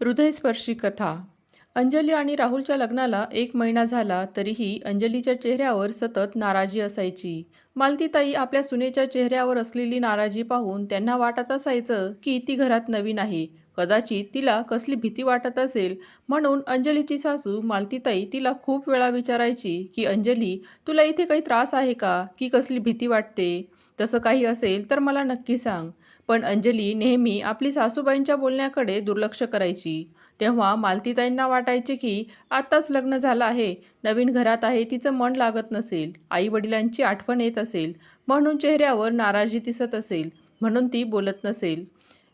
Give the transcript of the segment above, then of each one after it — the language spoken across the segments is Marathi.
हृदयस्पर्शी कथा. अंजली आणि राहुलच्या लग्नाला एक महिना झाला तरीही अंजलीच्या चेहऱ्यावर सतत नाराजी असायची. मालतीताई आपल्या सुनेच्या चेहऱ्यावर असलेली नाराजी पाहून त्यांना वाटत असायचं की ती घरात नवीन आहे. कदाचित तिला कसली भीती वाटत असेल म्हणून अंजलीची सासू मालतीताई तिला खूप वेळा विचारायची की अंजली तुला इथे काही त्रास आहे का? की कसली भीती वाटते? तसं काही असेल तर मला नक्की सांग. पण अंजली नेहमी आपली सासूबाईंच्या बोलण्याकडे दुर्लक्ष करायची. तेव्हा मालतीताईंना वाटायचे की आत्ताच लग्न झालं आहे. नवीन घरात आहे तिचं मन लागत नसेल. आई वडिलांची आठवण येत असेल. म्हणून चेहऱ्यावर नाराजी दिसत असेल. म्हणून ती बोलत नसेल.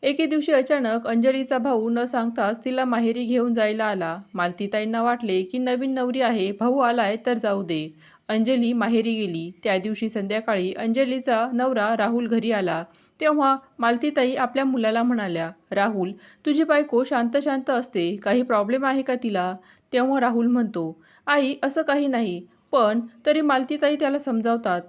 एके दिवशी अचानक अंजलीचा भाऊ न सांगताच तिला माहेरी घेऊन जायला आला. मालतीताईंना वाटले की नवीन नवरी आहे भाऊ आलाय तर जाऊ दे. अंजली माहेरी गेली. त्या दिवशी संध्याकाळी अंजलीचा नवरा राहुल घरी आला. तेव्हा मालतीताई आपल्या मुलाला म्हणाल्या राहुल तुझी बायको शांत शांत असते. काही प्रॉब्लेम आहे का तिला? तेव्हा राहुल म्हणतो आई असं काही नाही. पण तरी मालतीताई त्याला समजावतात.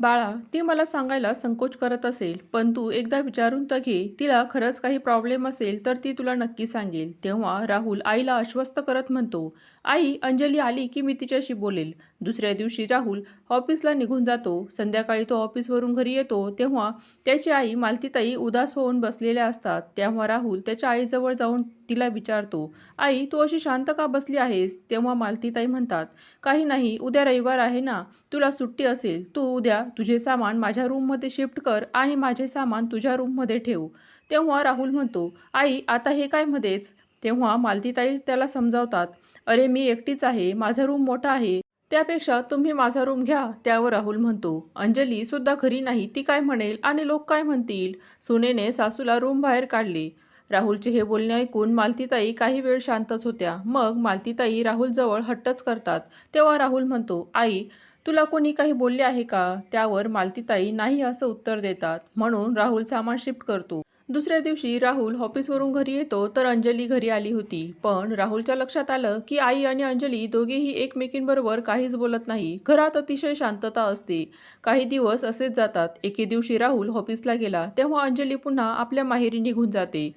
बाळा ती मला सांगायला संकोच करत असेल पण तू एकदा विचारून तर घे. तिला खरंच काही प्रॉब्लेम असेल तर ती तुला नक्की सांगेल. तेव्हा राहुल आईला आश्वस्त करत म्हणतो आई अंजली आली की मी तिच्याशी बोलेल. दुसऱ्या दिवशी राहुल ऑफिसला निघून जातो. संध्याकाळी तो ऑफिसवरून घरी येतो. तेव्हा त्याची आई मालतीताई उदास होऊन बसलेल्या असतात. तेव्हा राहुल त्याच्या आईजवळ जाऊन तिला विचारतो आई तू अशी शांत का बसली आहेस? तेव्हा मालतीताई म्हणतात काही नाही उद्या रविवार आहे ना. तुला सुट्टी असेल. तू उद्या तुझे सामान माझ्या रूममध्ये शिफ्ट कर आणि माझे सामान तुझ्या रूममध्ये ठेव. तेव्हा राहुल म्हणतो आई आता हे काय मध्येच? तेव्हा मालतीताई त्याला समजावतात अरे मी एकटीच आहे. माझा रूम मोठा आहे. त्यापेक्षा तुम्ही माझा रूम घ्या त्यावर राहुल म्हणतो. अंजली सुद्धा घरी नाही ती काय म्हणेल आणि लोक काय म्हणतील? सुनेने सासूला रूम बाहेर काढले. राहुलचे हे बोलणे ऐकून मालतीताई काही वेळ शांतच होत्या. मग मालतीताई राहुलजवळ हट्टच करतात. तेव्हा राहुल म्हणतो आई तुला कोणी काही बोलले आहे का? त्यावर मालतीताई नाही असं उत्तर देतात. म्हणून राहुल सामान शिफ्ट करतो. दुसऱ्या दिवशी राहुल ऑफिसवरून घरी येतो तर अंजली घरी आली होती. पण राहुलच्या लक्षात आलं की आई आणि अंजली दोघेही एकमेकींबरोबर काहीच बोलत नाही. घरात अतिशय शांतता असते. काही दिवस असेच जातात. एके दिवशी राहुल ऑफिसला गेला तेव्हा अंजली पुन्हा आपल्या माहेरी निघून जाते.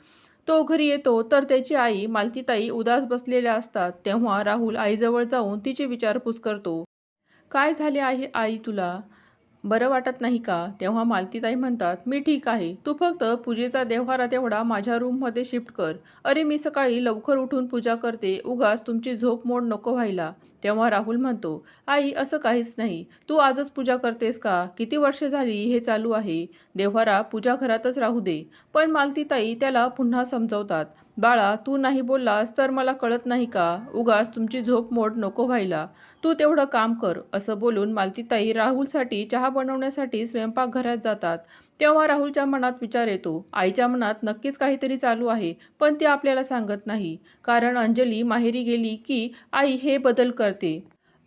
तो घरी येतो तर त्याची आई मालतीताई उदास बसलेल्या असतात. तेव्हा राहुल आईजवळ जाऊन तिची विचारपूस करतो. काय झाले आहे आई तुला? बरं वाटत नाही का? तेव्हा मालतीताई म्हणतात मी ठीक आहे. तू फक्त पूजेचा देव्हारा तेवढा माझ्या रूममध्ये शिफ्ट कर. अरे मी सकाळी लवकर उठून पूजा करते. उगाच तुमची झोप मोड नको व्हायला. तेव्हा राहुल म्हणतो आई असं काहीच नाही. तू आजच पूजा करतेस का? किती वर्षे झाली हे चालू आहे? देव्हारा पूजा घरातच राहू दे. पण मालतीताई त्याला पुन्हा समजवतात. बाळा तू नाही बोललास तर मला कळत नाही का? उगाच तुमची झोप मोड नको व्हायला. तू तेवढं काम कर असं बोलून मालतीताई राहुलसाठी चहा बनवण्यासाठी स्वयंपाकघरात जातात. तेव्हा राहुलच्या मनात विचार येतो. आईच्या मनात नक्कीच काहीतरी चालू आहे पण ती आपल्याला सांगत नाही. कारण अंजली माहेरी गेली की आई हे बदल करते.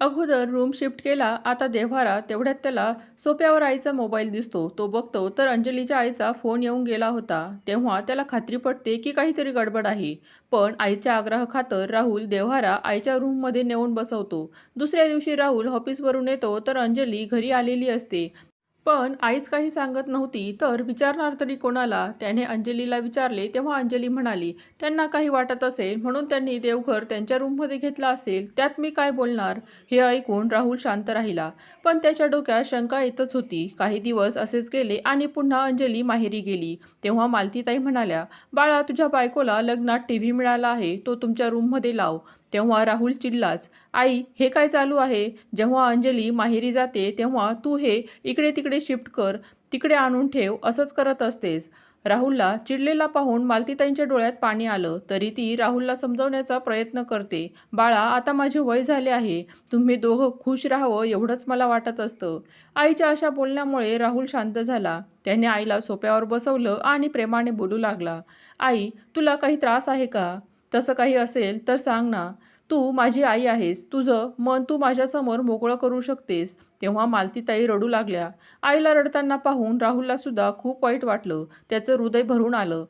अगोदर रूम शिफ्ट केला आता देव्हारा तेवढ्यात त्याला सोप्यावर आईचा मोबाईल दिसतो. तो बघतो तर अंजलीच्या आईचा फोन येऊन गेला होता. तेव्हा त्याला खात्री पडते की काहीतरी गडबड आहे. पण आईच्या आग्रह खातर राहुल देव्हारा आईच्या रूममध्ये नेऊन बसवतो. दुसऱ्या दिवशी राहुल ऑफिसवरून येतो तर अंजली घरी आलेली असते. पण आईच काही सांगत नव्हती तर विचारणार तरी कोणाला? त्याने अंजलीला विचारले तेव्हा अंजली म्हणाली त्यांना काही वाटत असेल म्हणून त्यांनी देवघर त्यांच्या रूममध्ये घेतला असेल त्यात मी काय बोलणार? हे ऐकून राहुल शांत राहिला. पण त्याच्या डोक्यात शंका येतच होती. काही दिवस असेच गेले आणि पुन्हा अंजली माहेरी गेली. तेव्हा मालतीताई म्हणाल्या बाळा तुझ्या बायकोला लग्नात टी व्ही मिळाला आहे तो तुमच्या रूममध्ये लाव. तेव्हा राहुल चिडलाच आई हे काय चालू आहे? जेव्हा अंजली माहेरी जाते तेव्हा तू हे इकडे तिकडे शिफ्ट कर तिकडे आणून ठेव असंच करत असतेस. राहुलला चिडलेला पाहून मालतीताईंच्या डोळ्यात पाणी आलं तरी ती राहुलला समजवण्याचा प्रयत्न करते. बाळा आता माझे वय झाले आहे. तुम्ही दोघं खुश राहावं एवढंच मला वाटत असतं. आईच्या अशा बोलण्यामुळे राहुल शांत झाला. त्याने आईला सोप्यावर बसवलं आणि प्रेमाने बोलू लागला. आई तुला काही त्रास आहे का? तसं काही असेल तर सांग ना. तू माझी आई आहेस तुझं मन तू माझ्यासमोर मोकळं करू शकतेस. तेव्हा मालतीताई रडू लागल्या. आईला रडताना पाहून राहुलला सुद्धा खूप वाईट वाटलं. त्याचं हृदय भरून आलं.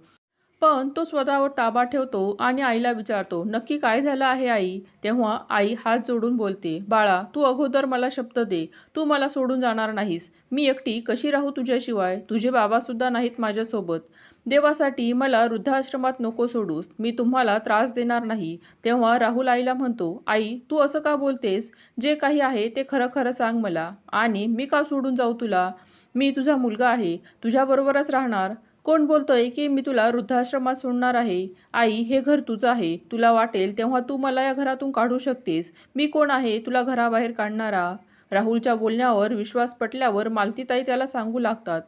पण तो स्वतःवर ताबा ठेवतो आणि आईला विचारतो नक्की काय झालं आहे आई? तेव्हा आई हात जोडून बोलते बाळा तू अगोदर मला शब्द दे. तू मला सोडून जाणार नाहीस. मी एकटी कशी राहू तुझ्याशिवाय? तुझे बाबासुद्धा नाहीत माझ्यासोबत. देवासाठी मला वृद्धाश्रमात नको सोडूस. मी तुम्हाला त्रास देणार नाही. तेव्हा राहुल आईला म्हणतो आई तू असं का बोलतेस? जे काही आहे ते खरं खरं सांग मला. आणि मी का सोडून जाऊ तुला? मी तुझा मुलगा आहे. तुझ्याबरोबरच राहणार. कोण बोलतोय की मी तुला वृद्धाश्रमात सोडणार आहे? आई हे घर तुझं आहे. तुला वाटेल तेव्हा तू मला या घरातून काढू शकतेस. मी कोण आहे? तुला घराबाहेर काढणारा? राहुलच्या बोलण्यावर विश्वास पटल्यावर मालतीताई त्याला सांगू लागतात.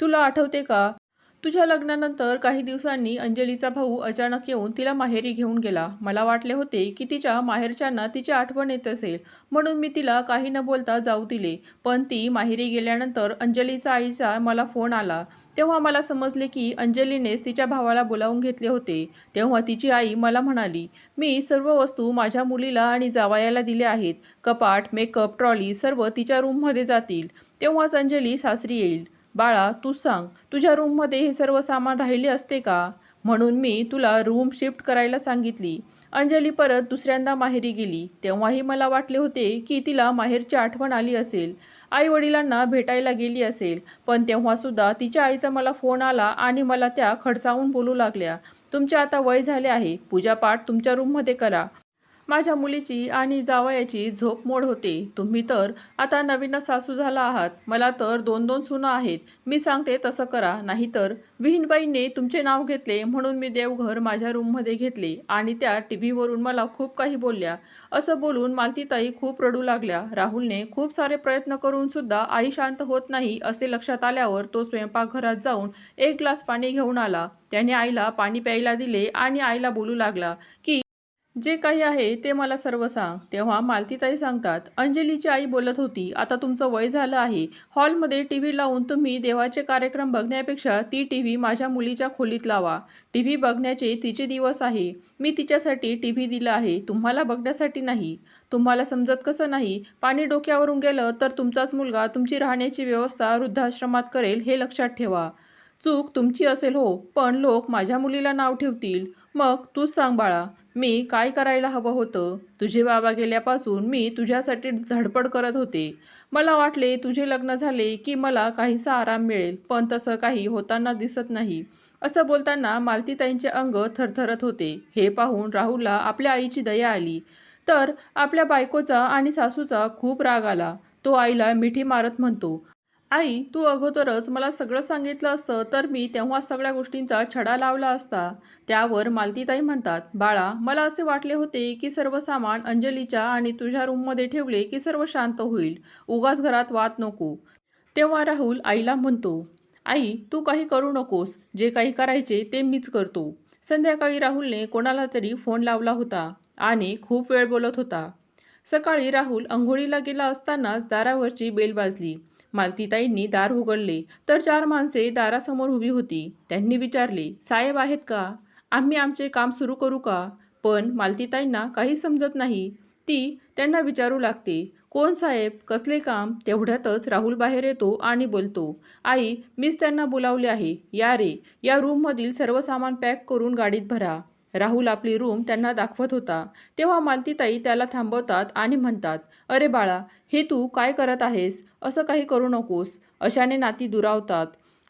तुला आठवते का? तुझ्या लग्नानंतर काही दिवसांनी अंजलीचा भाऊ अचानक येऊन तिला माहेरी घेऊन गेला. मला वाटले होते की तिच्या माहेरच्यांना तिची आठवण येत असेल. म्हणून मी तिला काही न बोलता जाऊ दिले. पण ती माहेरी गेल्यानंतर अंजलीचा आईचा मला फोन आला. तेव्हा मला समजले की अंजलीनेच तिच्या भावाला बोलावून घेतले होते. तेव्हा तिची आई मला म्हणाली मी सर्व वस्तू माझ्या मुलीला आणि जावायाला दिल्या आहेत. कपाट मेकअप ट्रॉली सर्व तिच्या रूममध्ये जातील. तेव्हाच अंजली सासरी येईल. बाळा तू सांग तुझ्या रूममध्ये हे सर्व सामान राहिले असते का? म्हणून मी तुला रूम शिफ्ट करायला सांगितली. अंजली परत दुसऱ्यांदा माहेरी गेली. तेव्हाही मला वाटले होते की तिला माहेरची आठवण आली असेल. आई वडिलांना भेटायला गेली असेल. पण तेव्हासुद्धा तिच्या आईचा मला फोन आला आणि मला त्या खडसावून बोलू लागल्या. तुमचे आता वय झाले आहे. पूजापाठ तुमच्या रूममध्ये करा. माझ्या मुलीची आणि जावयाची झोप मोड होते. तुम्ही तर आता नवीनच सासू झाला आहात. मला तर दोन दोन सुना आहेत. मी सांगते तसं करा. नाहीतर विहीनबाईंनी तुमचे नाव घेतले म्हणून मी देवघर माझ्या रूममध्ये घेतले आणि त्या टी व्हीवरून मला खूप काही बोलल्या. असं बोलून मालतीताई खूप रडू लागल्या. राहुलने खूप सारे प्रयत्न करून सुद्धा आई शांत होत नाही असे लक्षात आल्यावर तो स्वयंपाकघरात जाऊन एक ग्लास पाणी घेऊन आला. त्याने आईला पाणी प्यायला दिले आणि आईला बोलू लागला की जे काही आहे ते मला सर्व सांग. तेव्हा मालतीताई सांगतात अंजलीची आई बोलत होती आता तुमचं वय झालं आहे. हॉलमध्ये टी व्ही लावून तुम्ही देवाचे कार्यक्रम बघण्यापेक्षा ती टी व्ही माझ्या मुलीच्या खोलीत लावा. टी व्ही बघण्याचे तिचे दिवस आहे. मी तिच्यासाठी टी व्ही दिला आहे. तुम्हाला बघण्यासाठी नाही. तुम्हाला समजत कसं नाही? पाणी डोक्यावरून गेलं तर तुमचाच मुलगा तुमची राहण्याची व्यवस्था वृद्धाश्रमात करेल हे लक्षात ठेवा. चूक तुमची असेल हो पण लोक माझ्या मुलीला नाव ठेवतील. मग तूच सांग बाळा मी काय करायला हवं होतं? तुझे बाबा गेल्यापासून मी तुझ्यासाठी धडपड करत होते. मला वाटले तुझे लग्न झाले की मला काहीसा आराम मिळेल पण तसं काही होताना दिसत नाही. असं बोलताना मालतीताईंचे अंग थरथरत होते. हे पाहून राहुलला आपल्या आईची दया आली. तर आपल्या बायकोचा आणि सासूचा खूप राग आला. तो आईला मिठी मारत म्हणतो आई तू अगोदरच मला सगळं सांगितलं असतं तर मी तेव्हा सगळ्या गोष्टींचा छडा लावला असता. त्यावर मालतीताई म्हणतात बाळा मला असे वाटले होते की सर्व सामान अंजलीच्या आणि तुझ्या रूममध्ये ठेवले की सर्व शांत होईल. उगाच घरात वाद नको. तेव्हा राहुल आईला म्हणतो आई तू काही करू नकोस. जे काही करायचे ते मीच करतो. संध्याकाळी राहुलने कोणाला तरी फोन लावला होता आणि खूप वेळ बोलत होता. सकाळी राहुल अंघोळीला गेला असतानाच दारावरची बेल वाजली. मालतीताईंनी दार उघडले. तर चार माणसे दारासमोर उभी होती. त्यांनी विचारले साहेब आहेत का? आम्ही आमचे काम सुरू करू का? पण मालतीताईंना काही समजत नाही. ती त्यांना विचारू लागते कोण साहेब? कसले काम? तेवढ्यातच राहुल बाहेर येतो आणि बोलतो आई मीच त्यांना बोलावले आहे. या रे या रूममधील सर्व सामान पॅक करून गाडीत भरा. राहुल आपली रूम त्यांना दाखवत होता. तेव्हा मालतीताई त्याला थांबवतात आणि म्हणतात अरे बाळा हे तू काय करत आहेस? असं काही करू नकोस. अशाने नाती दुरावतात.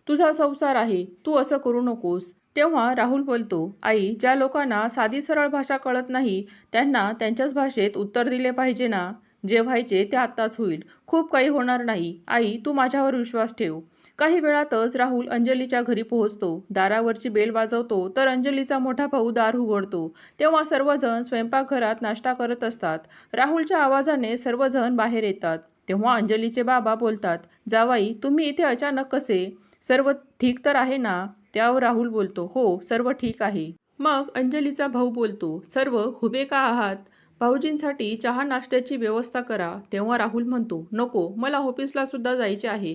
तुझा संसार आहे. तू असं करू नकोस. तेव्हा राहुल बोलतो आई ज्या लोकांना साधी सरळ भाषा कळत नाही त्यांना त्यांच्याच भाषेत उत्तर दिले पाहिजे ना? जे व्हायचे ते आत्ताच होईल. खूप काही होणार नाही. आई तू माझ्यावर विश्वास ठेव. काही वेळातच राहुल अंजलीच्या घरी पोहोचतो. दारावरची बेल वाजवतो तर अंजलीचा मोठा भाऊ दार उघडतो तेव्हा सर्वजण स्वयंपाकघरात नाश्ता करत असतात. राहुलच्या आवाजाने सर्वजण बाहेर येतात. तेव्हा अंजलीचे बाबा बोलतात जावाई तुम्ही इथे अचानक कसे? सर्व ठीक तर आहे ना? त्यावर राहुल बोलतो हो सर्व ठीक आहे. मग अंजलीचा भाऊ बोलतो सर्व हुबे का आहात? भाऊजींसाठी चहा नाश्त्याची व्यवस्था करा. तेव्हा राहुल म्हणतो नको मला ऑफिसला सुद्धा जायचे आहे.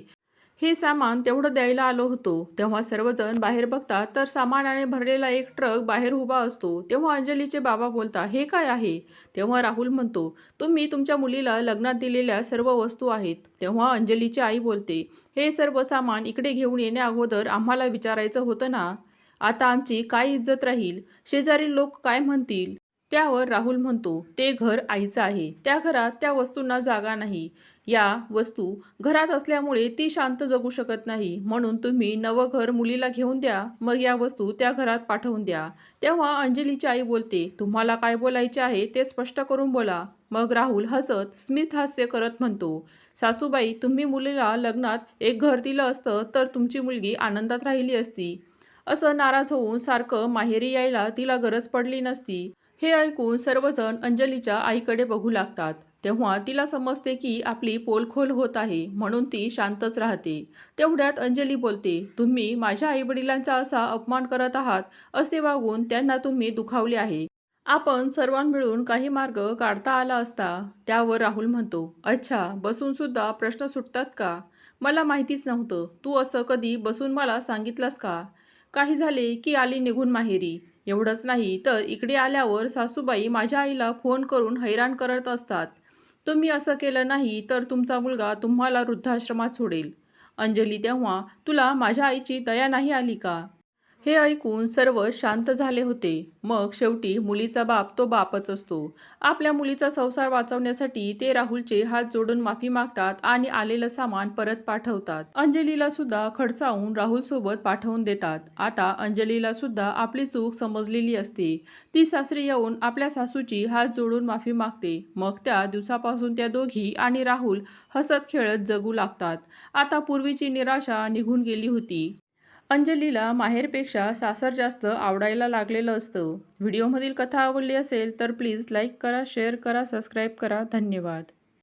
हे सामान तेवढं द्यायला आलो होतो. तेव्हा सर्वजण बाहेर बघतात तर सामानाने भरलेला एक ट्रक बाहेर उभा असतो. तेव्हा अंजलीचे बाबा बोलता हे काय आहे? तेव्हा राहुल म्हणतो तुम्ही तुमच्या मुलीला लग्नात दिलेल्या सर्व वस्तू आहेत. तेव्हा अंजलीची आई बोलते हे सर्व सामान इकडे घेऊन येण्या अगोदर आम्हाला विचारायचं होतं ना? आता आमची काय इज्जत राहील? शेजारी लोक काय म्हणतील? त्यावर राहुल म्हणतो ते घर आईचं आहे. त्या घरात त्या वस्तूंना जागा नाही. या वस्तू घरात असल्यामुळे ती शांत जगू शकत नाही. म्हणून तुम्ही नवं घर मुलीला घेऊन द्या. मग या वस्तू त्या घरात पाठवून द्या. तेव्हा अंजलीची आई बोलते तुम्हाला काय बोलायचे आहे ते स्पष्ट करून बोला. मग राहुल हसत स्मित हास्य करत म्हणतो सासूबाई तुम्ही मुलीला लग्नात एक घर दिलं असतं तर तुमची मुलगी आनंदात राहिली असती. असं नाराज होऊन सारखं माहेरी यायला तिला गरज पडली नसती. हे ऐकून सर्वजण अंजलीच्या आईकडे बघू लागतात. तेव्हा तिला समजते की आपली पोलखोल होत आहे म्हणून ती शांतच राहते. तेवढ्यात अंजली बोलते तुम्ही माझ्या आईवडिलांचा असा अपमान करत आहात असे वागून त्यांना तुम्ही दुखावले आहे. आपण सर्वां मिळून काही मार्ग काढता आला असता त्यावर राहुल म्हणतो अच्छा बसून सुद्धा प्रश्न सुटतात का? मला माहितीच नव्हतं. तू असं कधी बसून मला सांगितलंस का? काही झाले की आली निघून माहेरी. एवढंच नाही तर इकडे आल्यावर सासूबाई माझ्या आईला फोन करून हैराण करत असतात. तुम्ही असं केलं नाही तर तुमचा मुलगा तुम्हाला वृद्धाश्रमात सोडेल. अंजली तेव्हा तुला माझ्या आईची दया नाही आली का? हे ऐकून सर्व शांत झाले होते. मग शेवटी मुलीचा बाप तो बापच असतो. आपल्या मुलीचा संसार वाचवण्यासाठी ते राहुलचे हात जोडून माफी मागतात आणि आलेलं सामान परत पाठवतात. अंजलीला सुद्धा खडसावून राहुल सोबत पाठवून देतात. आता अंजलीला सुद्धा आपली चूक समजलेली असते. ती सासरी येऊन आपल्या सासूची हात जोडून माफी मागते. मग त्या दिवसापासून त्या दोघी आणि राहुल हसत खेळत जगू लागतात. आता पूर्वीची निराशा निघून गेली होती. अंजलीला माहेरपेक्षा सासर जास्त आवडायला लागलेलं असतं. व्हिडिओमधील कथा आवडली असेल तर प्लीज लाईक करा शेअर करा सबस्क्राईब करा. धन्यवाद.